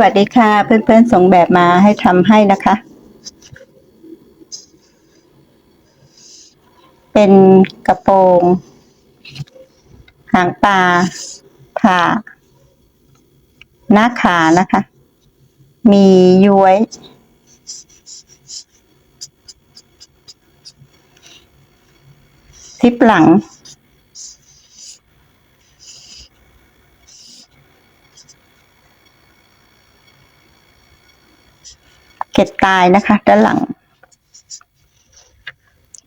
วัสดีค่ะ เพื่อนๆส่งแบบมาให้ทำให้นะคะ เป็นกระโปรงหางปลาผ่าหน้าขานะคะ มีย้วย ซิปหลัง เก็ดตายนะคะ ด้านหลัง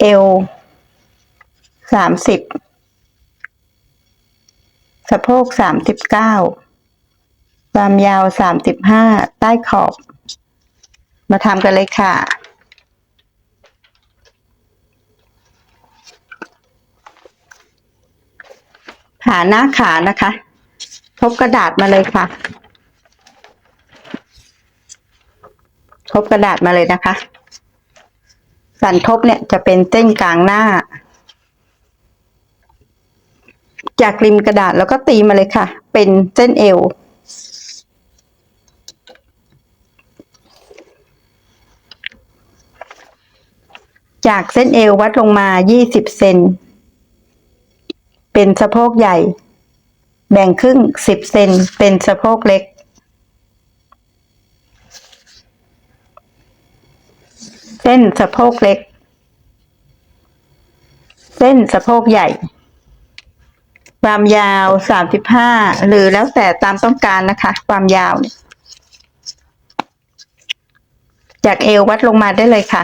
เอวสามสิบสะโพกสามสิบเก้าความยาวสามสิบห้าใต้ขอบ มาทำกันเลยค่ะผ่าหน้าขานะคะทบกระดาษมาเลยค่ะ ทบกระดาษมาเลยนะคะ สันทบเนี่ยจะเป็นเส้นกลางหน้า จากริมกระดาษแล้วก็ตีมาเลยค่ะ เป็นเส้นเอวจากเส้นเอววัดลงมา 20 เซน เป็นสะโพกใหญ่ แบ่งครึ่ง 10 เซน เป็นสะโพกเล็ก เส้นสะโพกเล็ก เส้นสะโพกใหญ่ ความยาวสามสิบห้าหรือแล้วแต่ตามต้องการนะคะ ความยาวเนี่ยจากเอววัดลงมาได้เลยค่ะ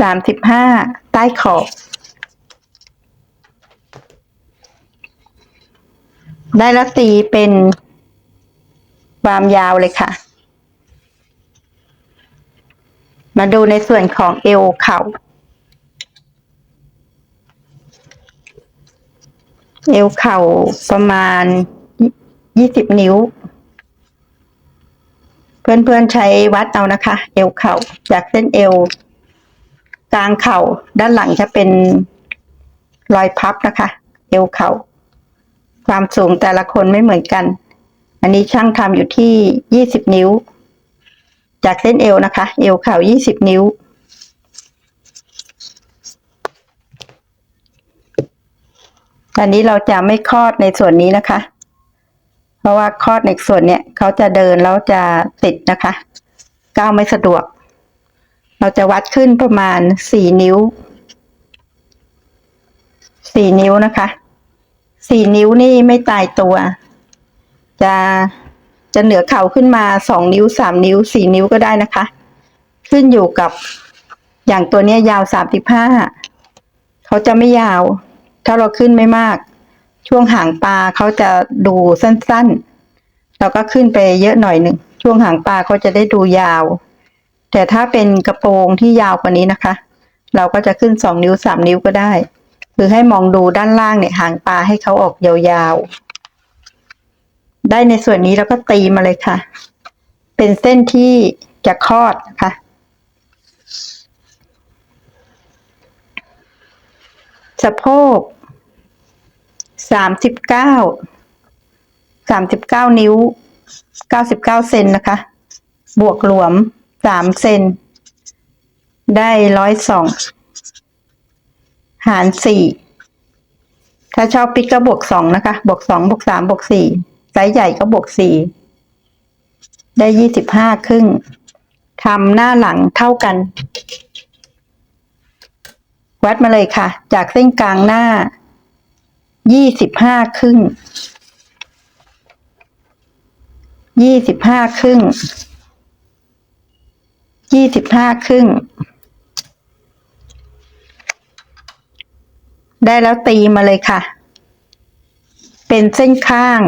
สามสิบห้าใต้ขอบ ได้แล้วตีเป็น ความยาวเลยค่ะ มาดูในส่วนของเอวเข่า เอวเข่าประมาณยี่สิบนิ้ว เพื่อนๆใช้วัดเอานะคะ เอวเข่าจากเส้นเอว กลางเข่าด้านหลังจะเป็นรอยพับนะคะ เอวเข่าความสูงแต่ละคนไม่เหมือนกัน อันนี้ช่างทำอยู่ที่ยี่สิบนิ้ว จากเส้นเอวนะคะ เอวเข่ายี่สิบนิ้วตอนนี้เราจะไม่คลอดในส่วนนี้นะคะ เพราะว่าคลอดในส่วนเนี้ยเขาจะเดินแล้วจะติดนะคะ ก้าวไม่สะดวก เราจะวัดขึ้นประมาณสี่นิ้วสี่นิ้วนะคะ สี่นิ้วนี่ไม่ตายตัว จะจะเหนือเข่าขึ้นมาสองนิ้วสามนิ้วสี่นิ้วก็ได้นะคะ ขึ้นอยู่กับอย่างตัวเนี้ยยาวสามสิบห้าเขาจะไม่ยาว ถ้าเราขึ้นไม่มาก ช่วงหางปลาเขาจะดูสั้นๆ เราก็ขึ้นไปเยอะหน่อยหนึ่งช่วงหางปลาเขาจะได้ดูยาว แต่ถ้าเป็นกระโปรงที่ยาวกว่านี้นะคะ เราก็จะขึ้นสองนิ้วสามนิ้วก็ได้ คือให้มองดูด้านล่างเนี่ยหางปลาให้เขาออกยาวๆ ได้ในส่วนนี้แล้วก็ตีมาเลยค่ะ เป็นเส้นที่จะคลอดนะคะสะโพกสามสิบเก้าสามสิบเก้านิ้วเก้าสิบเก้าเซนนะคะ บวกหลวมสามเซนได้ร้อยสองหารสี่ถ้าชอบปิดก็บวกสองนะคะ บวกสองบวกสามบวกสี่ ไซส์ใหญ่ก็บวกสี่ได้ยี่สิบห้าครึ่งทำหน้าหลังเท่ากัน วัดมาเลยค่ะ จากเส้นกลางหน้ายี่สิบห้าครึ่งยี่สิบห้าครึ่งยี่สิบห้าครึ่ง ได้แล้วตีมาเลยค่ะ เป็นเส้นข้าง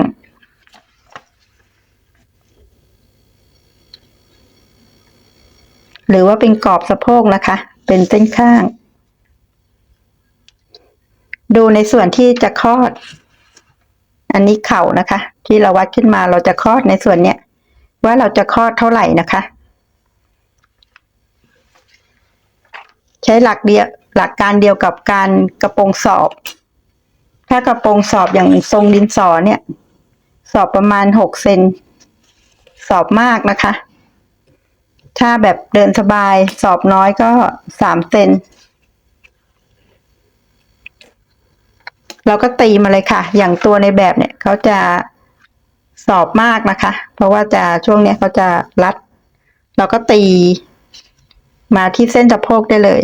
หรือว่าเป็นกรอบสะโพกนะคะ เป็นเส้นข้าง ดูในส่วนที่จะคลอด อันนี้เข่านะคะ ที่เราวัดขึ้นมาเราจะคลอดในส่วนเนี้ยว่าเราจะคลอดเท่าไหร่นะคะ ใช้หลักเดียวหลักการเดียวกับการกระโปรงสอบ ถ้ากระโปรงสอบอย่างทรงดินสอเนี่ย สอบประมาณหกเซนสอบมากนะคะ ถ้าแบบเดินสบายสอบน้อยก็สามเซนเราก็ตีมาเลยค่ะ อย่างตัวในแบบเนี่ยเขาจะสอบมากนะคะ เพราะว่าจะช่วงเนี้ยเขาจะรัด เราก็ตีมาที่เส้นสะโพกได้เลย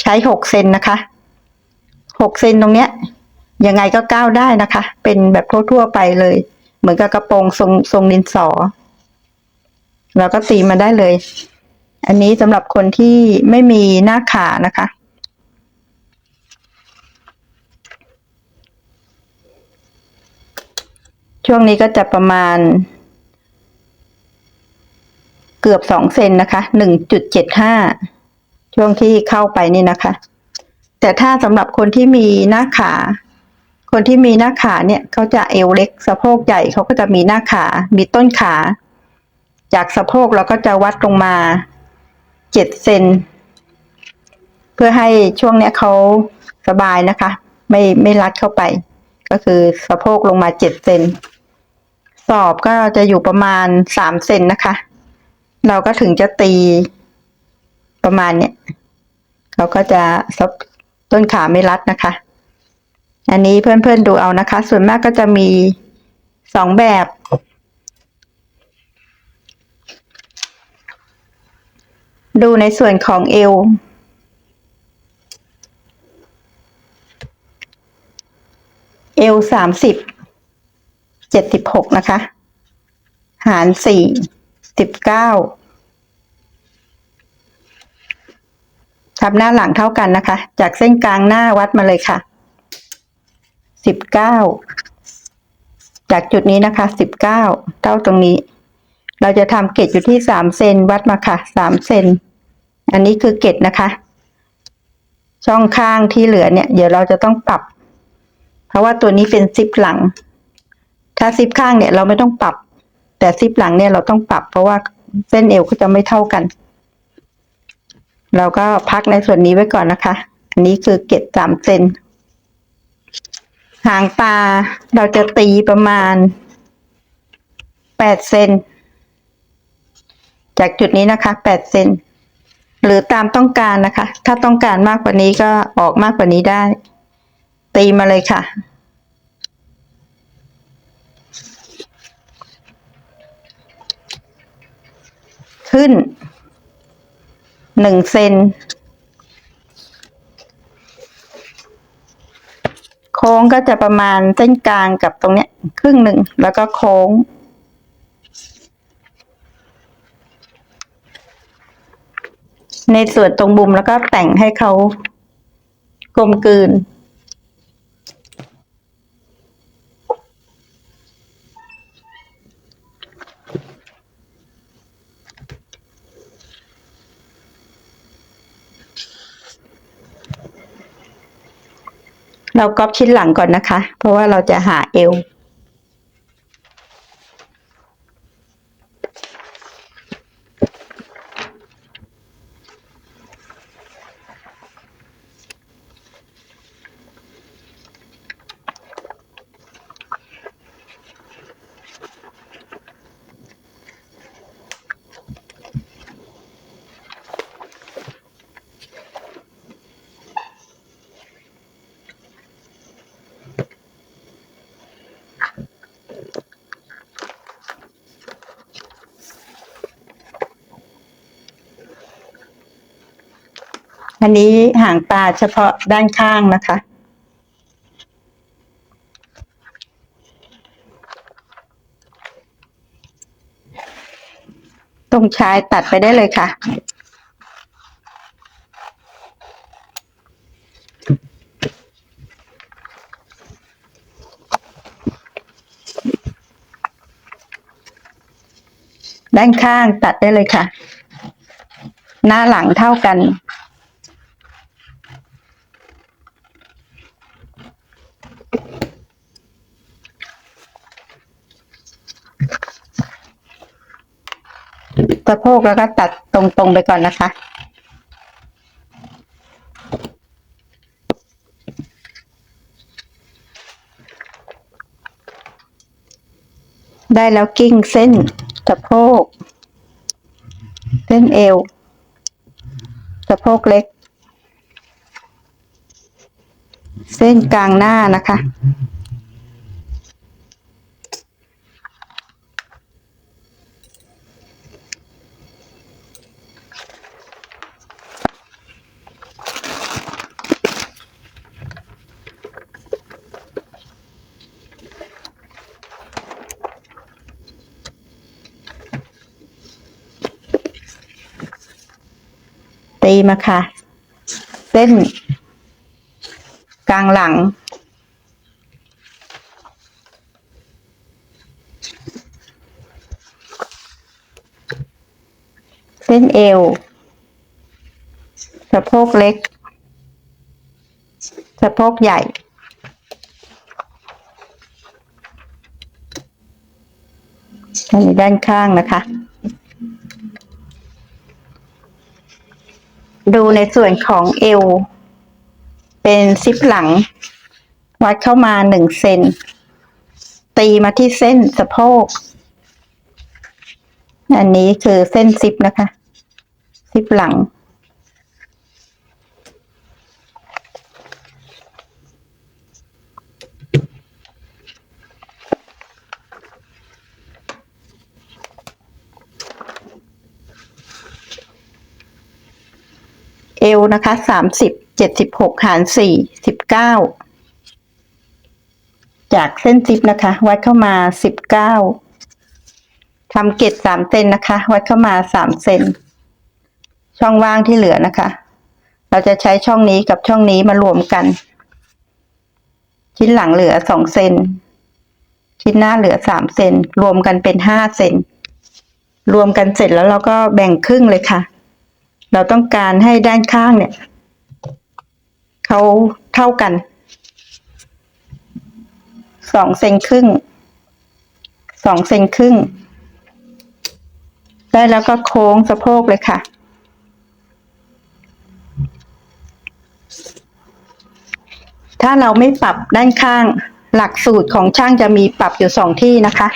ใช้หกเซนนะคะหกเซนตรงเนี้ยยังไงก็ก้าวได้นะคะ เป็นแบบทั่วๆไปเลย เหมือนกับกระโปรงทรงทรงดินสอ เราก็ตีมาได้เลย อันนี้สำหรับคนที่ไม่มีหน้าขานะคะ ช่วงนี้ก็จะประมาณ เกือบสองเซนนะคะหนึ่งจุดเจ็ดห้าช่วงที่เข้าไปนี่นะคะ แต่ถ้าสำหรับคนที่มีหน้าขา คนที่มีหน้าขาเนี่ยเขาจะเอวเล็กสะโพกใหญ่เขาก็จะมีหน้าขา มีต้นขา จากสะโพกเราก็จะวัดลงมาเจ็ดเซนเพื่อให้ช่วงเนี้ยเขาสบายนะคะ ไม่ไม่รัดเข้าไป ก็คือสะโพกลงมาเจ็ดเซนสอบก็จะอยู่ประมาณสามเซนนะคะ เราก็ถึงจะตีประมาณเนี้ยเขาก็จะซบต้นขาไม่รัดนะคะ อันนี้เพื่อนๆดูเอานะคะ ส่วนมากก็จะมีสองแบบ ดูในส่วนของเอว เอวสามสิบ เจ็ดสิบหกนะคะ หารสี่สิบเก้าทับหน้าหลังเท่ากันนะคะ จากเส้นกลางหน้าวัดมาเลยค่ะ สิบเก้า จากจุดนี้นะคะ สิบเก้า เท่าตรงนี้ เราจะทำเกตอยู่ที่สามเซนวัดมาค่ะสามเซนอันนี้คือเกตนะคะ ช่องข้างที่เหลือเนี่ย เดี๋ยวเราจะต้องปรับ เพราะว่าตัวนี้เป็นซิปหลัง ถ้าซิปข้างเนี่ยเราไม่ต้องปรับ แต่ซิปหลังเนี่ยเราต้องปรับ เพราะว่าเส้นเอวก็จะไม่เท่ากัน เราก็พักในส่วนนี้ไว้ก่อนนะคะ อันนี้คือเกตสามเซนหางตาเราจะตีประมาณแปดเซน จากจุดนี้นะคะแปดเซนหรือตามต้องการนะคะ ถ้าต้องการมากกว่านี้ก็ออกมากกว่านี้ได้ ตีมาเลยค่ะ ขึ้นหนึ่งเซนโค้งก็จะประมาณเส้นกลางกับตรงเนี้ยครึ่งหนึ่งแล้วก็โค้ง ในส่วนตรงบุมแล้วก็แต่งให้เขากลมกลืน เราก๊อปชิ้นหลังก่อนนะคะ เพราะว่าเราจะหาเอว นนี้ห่างตาเฉพาะด้านข้างนะคะ ตรงชายตัดไปได้เลยค่ะด้านข้างตัดได้เลยค่ะ หน้าหลังเท่ากันะโพกแล้วก็ตัดตรงๆไปก่อนนะคะ ได้แล้วกิ้งเส้นสะโพก เส้นเอวสะโพกเล็ก เส้นกลางหน้านะคะ มาค่ะ เส้น กลางหลัง เส้นเอวสะโพกเล็ก สะโพกใหญ่อันด้านข้างนะคะ ดูในส่วนของเอว เป็นซิปหลัง วัดเข้ามาหนึ่งเซนตีมาที่เส้นสะโพก อันนี้คือเส้นซิปนะคะ ซิปหลัง เอวนะคะสามสิบเจ็ดสิบหกหารสี่สิบเก้าจากเส้นซิปนะคะ วัดเข้ามาสิบเก้าทำเกตสามเซนนะคะ วัดเข้ามาสามเซนช่องว่างที่เหลือนะคะ เราจะใช้ช่องนี้กับช่องนี้มารวมกัน ชิ้นหลังเหลือสองเซนชิ้นหน้าเหลือสามเซนรวมกันเป็นห้าเซนรวมกันเสร็จแล้วเราก็แบ่งครึ่งเลยค่ะ เราต้องการให้ด้านข้างเนี่ยเขาเท่ากันสองเซนครึ่งสองเซนครึ่ง ได้แล้วก็โค้งสะโพกเลยค่ะ ถ้าเราไม่ปรับด้านข้าง หลักสูตรของช่างจะมีปรับอยู่สองที่นะคะ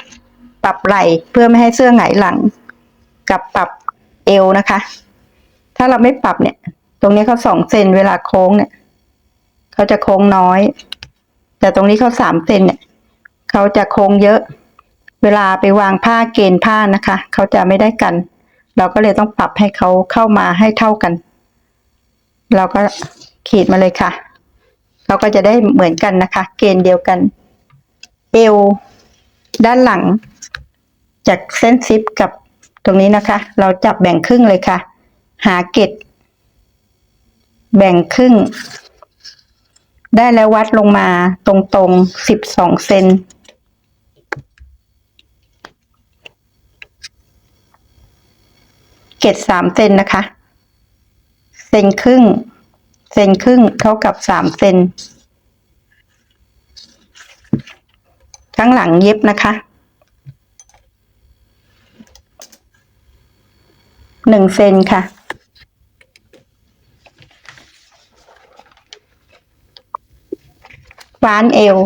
ปรับไหล่เพื่อไม่ให้เสื้อหงายหลัง กับปรับเอวนะคะ ถ้าเราไม่ปรับเนี่ย ตรงนี้เขาสองเซนเวลาโค้งเนี่ยเขาจะโค้งน้อย แต่ตรงนี้เขาสามเซนเนี่ยเขาจะโค้งเยอะ เวลาไปวางผ้าเกณฑ์ผ้านะคะเขาจะไม่ได้กัน เราก็เลยต้องปรับให้เขาเข้ามาให้เท่ากัน เราก็ขีดมาเลยค่ะเราก็จะได้เหมือนกันนะคะ เกณฑ์เดียวกัน เอวด้านหลัง จากเส้นซิปกับตรงนี้นะคะ เราจับแบ่งครึ่งเลยค่ะ หาเกตแบ่งครึ่ง ได้แล้ววัดลงมาตรงๆสิบสองเซนเกตสามเซนนะคะ เซนครึ่ง เซนครึ่งเท่ากับสามเซนข้างหลังเย็บนะคะหนึ่งเซนค่ะ ฟ้านเอว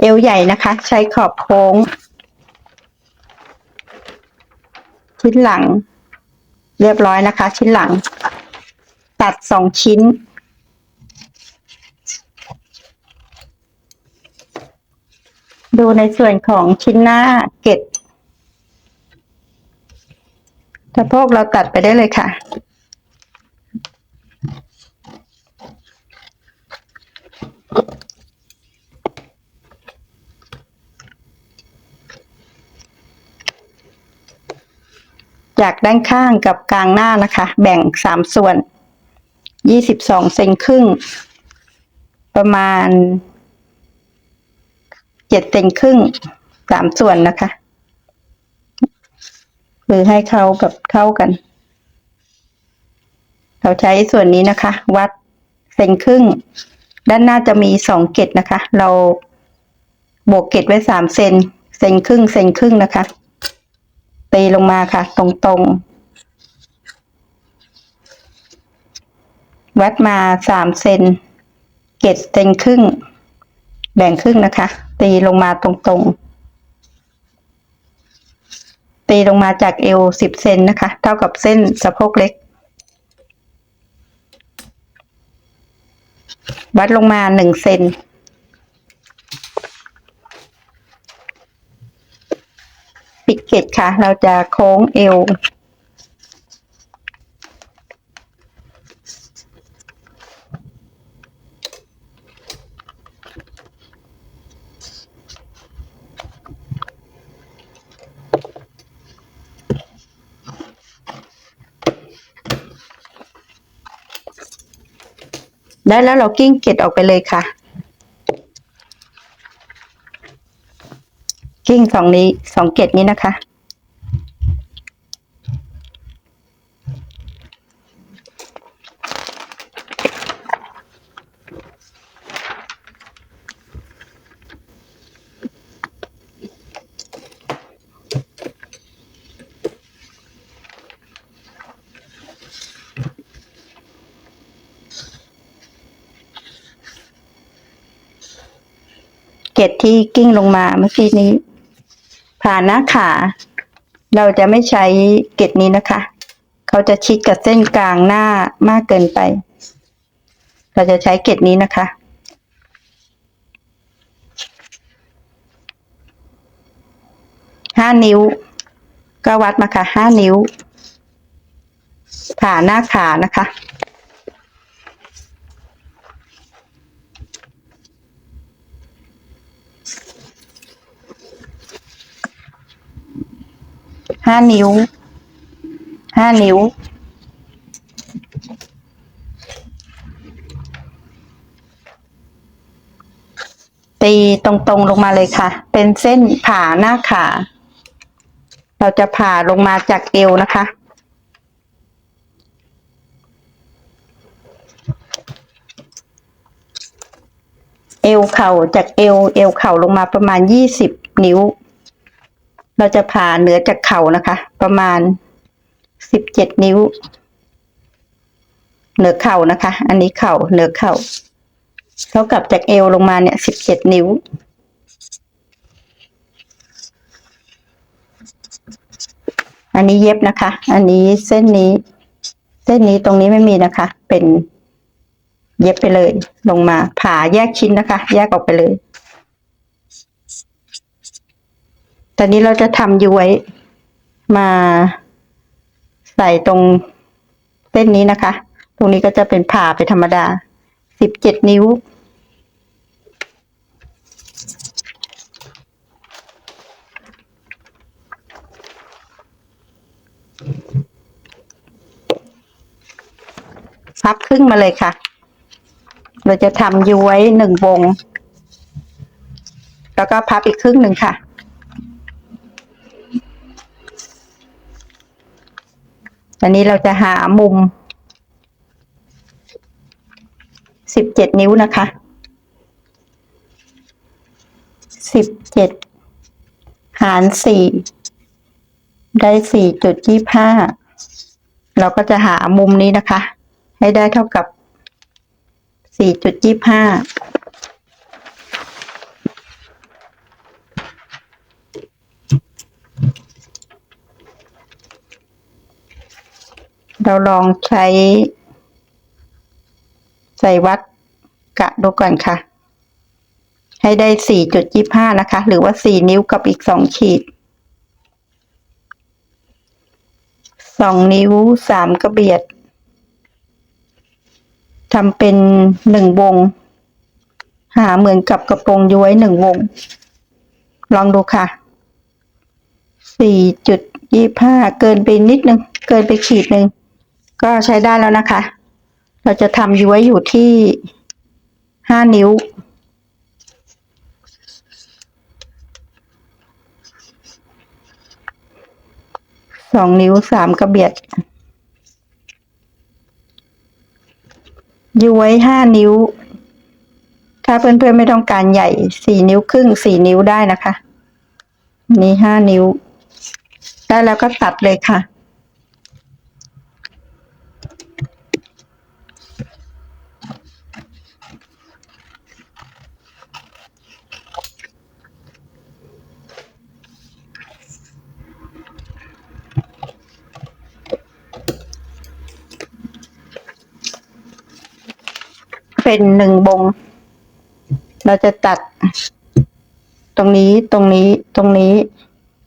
เอวใหญ่นะคะ ใช้ขอบโค้งชิ้นหลัง เรียบร้อยนะคะ ชิ้นหลัง ตัดสองชิ้น ดูในส่วนของชิ้นหน้าเกตสะโพกเราตัดไปได้เลยค่ะจากด้านข้างกับกลางหน้านะคะ แบ่งสามส่วน ยี่สิบสองเซนครึ่ง ประมาณเจ็ดเซนครึ่งสามส่วนนะคะ คือให้เขาแบบเท่ากัน เราใช้ส่วนนี้นะคะ วัดเซนครึ่ง ด้านหน้าจะมีสองเกตนะคะ เราโบกเกตไว้สามเซนเซนครึ่งเซนครึ่งนะคะตีลงมาค่ะ ตรงๆ วัดมาสามเซนเกตเซนครึ่ง แบ่งครึ่งนะคะ ตีลงมาตรงๆ ตีลงมาจากเอวสิบเซนนะคะ เท่ากับเส้นสะโพกเล็ก วัดลงมาหนึ่งเซนปิดเกตค่ะ เราจะโค้งเอว ได้แล้วเรากิ้งเกตออกไปเลยค่ะ กิ้งสองนี้สองเกตนี้นะคะ เกตที่กิ้งลงมาเมื่อกี้นี้ ผ่านหน้าขา เราจะไม่ใช้เกตนี้นะคะ เขาจะชิดกับเส้นกลางหน้ามากเกินไป เราจะใช้เกตนี้นะคะห้านิ้ว ก็วัดมาค่ะห้านิ้ว ผ่าหน้าขานะคะ ห้านิ้ว ห้านิ้ว ตีตรงๆลงมาเลยค่ะ เป็นเส้นผ่าหน้าขา เราจะผ่าลงมาจากเอวนะคะเอวเข่าจากเอวเอวเข่าลงมาประมาณยี่สิบนิ้ว เราจะผ่าเหนือจากเข่านะคะ ประมาณสิบเจ็ดนิ้ว เหนือเข่านะคะ อันนี้เข่าเหนือเข่าเท่ากับจากเอวลงมาเนี่ยสิบเจ็ดนิ้ว อันนี้เย็บนะคะ อันนี้เส้นนี้ เส้นนี้ตรงนี้ไม่มีนะคะ เป็นเย็บไปเลย ลงมาผ่าแยกชิ้นนะคะ แยกออกไปเลย ต อนนี้เราจะทำย้วยมาใส่ตรงเส้นนี้นะคะ ตรงนี้ก็จะเป็นผ่าไปธรรมดาสิบเจ็ดนิ้ว พับครึ่งมาเลยค่ะ เราจะทำย้วยหนึ่งวง แล้วก็พับอีกครึ่งหนึ่งค่ะ อันนี้เราจะหามุมสิบเจ็ดนิ้วนะคะสิบเจ็ดหารสี่ได้สี่จุดยี่ห้าเราก็จะหามุมนี้นะคะ ให้ได้เท่ากับสี่จุดยี่ห้า เราลองใช้ ใส่วัดกะดูก่อนค่ะ ให้ได้สี่จุดยี่ห้านะคะ หรือว่าสี่นิ้วกับอีกสองขีดสองนิ้วสามกระเบียดทำเป็นหนึ่งวง หาเหมือนกับกระโปรงย้วยหนึ่งวง ลองดูค่ะสี่จุดยี่ห้าเกินไปนิดนึง เกินไปขีดหนึ่ง ก็ใช้ได้แล้วนะคะ เราจะทำย้วยอยู่ที่ห้านิ้ว สองนิ้วสามกระเบียดย้วยห้านิ้ว ถ้าเพื่อนๆไม่ต้องการใหญ่สี่นิ้วครึ่งสี่นิ้วได้นะคะอันนี้ห้านิ้ว ได้แล้วก็ตัดเลยค่ะ เป็นหนึ่งบง เราจะตัด ตรงนี้ตรงนี้ตรงนี้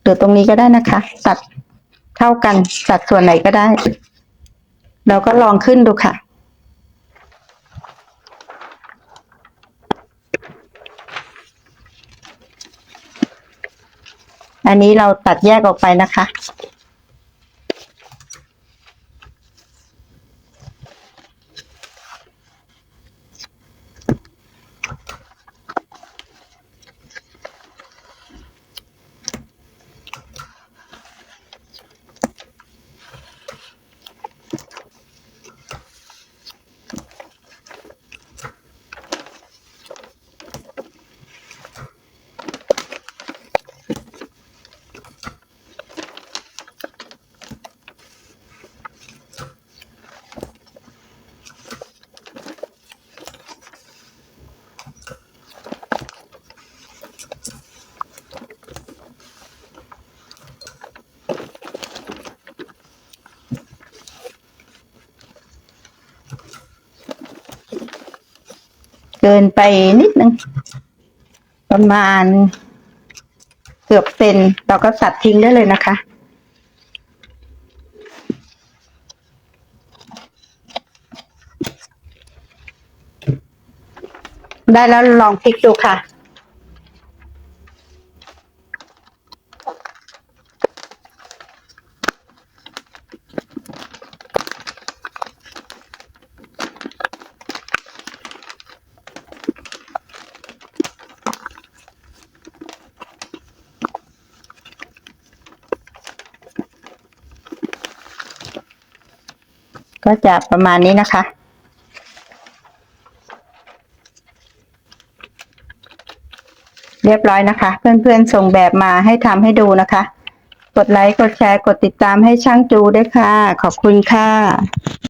หรือตรงนี้ก็ได้นะคะ ตัดเท่ากันตัดส่วนไหนก็ได้ เราก็ลองขึ้นดูค่ะอันนี้เราตัดแยกออกไปนะคะ เกินไปนิดนึง ประมาณเกือบเซนเราก็ตัดทิ้งได้เลยนะคะ ได้แล้วลองพลิกดูค่ะ ก็จะประมาณนี้นะคะ เรียบร้อยนะคะ เพื่อนๆส่งแบบมาให้ทำให้ดูนะคะ กดไลค์ กดแชร์ กดติดตามให้ช่างจูด้วยค่ะ ขอบคุณค่ะ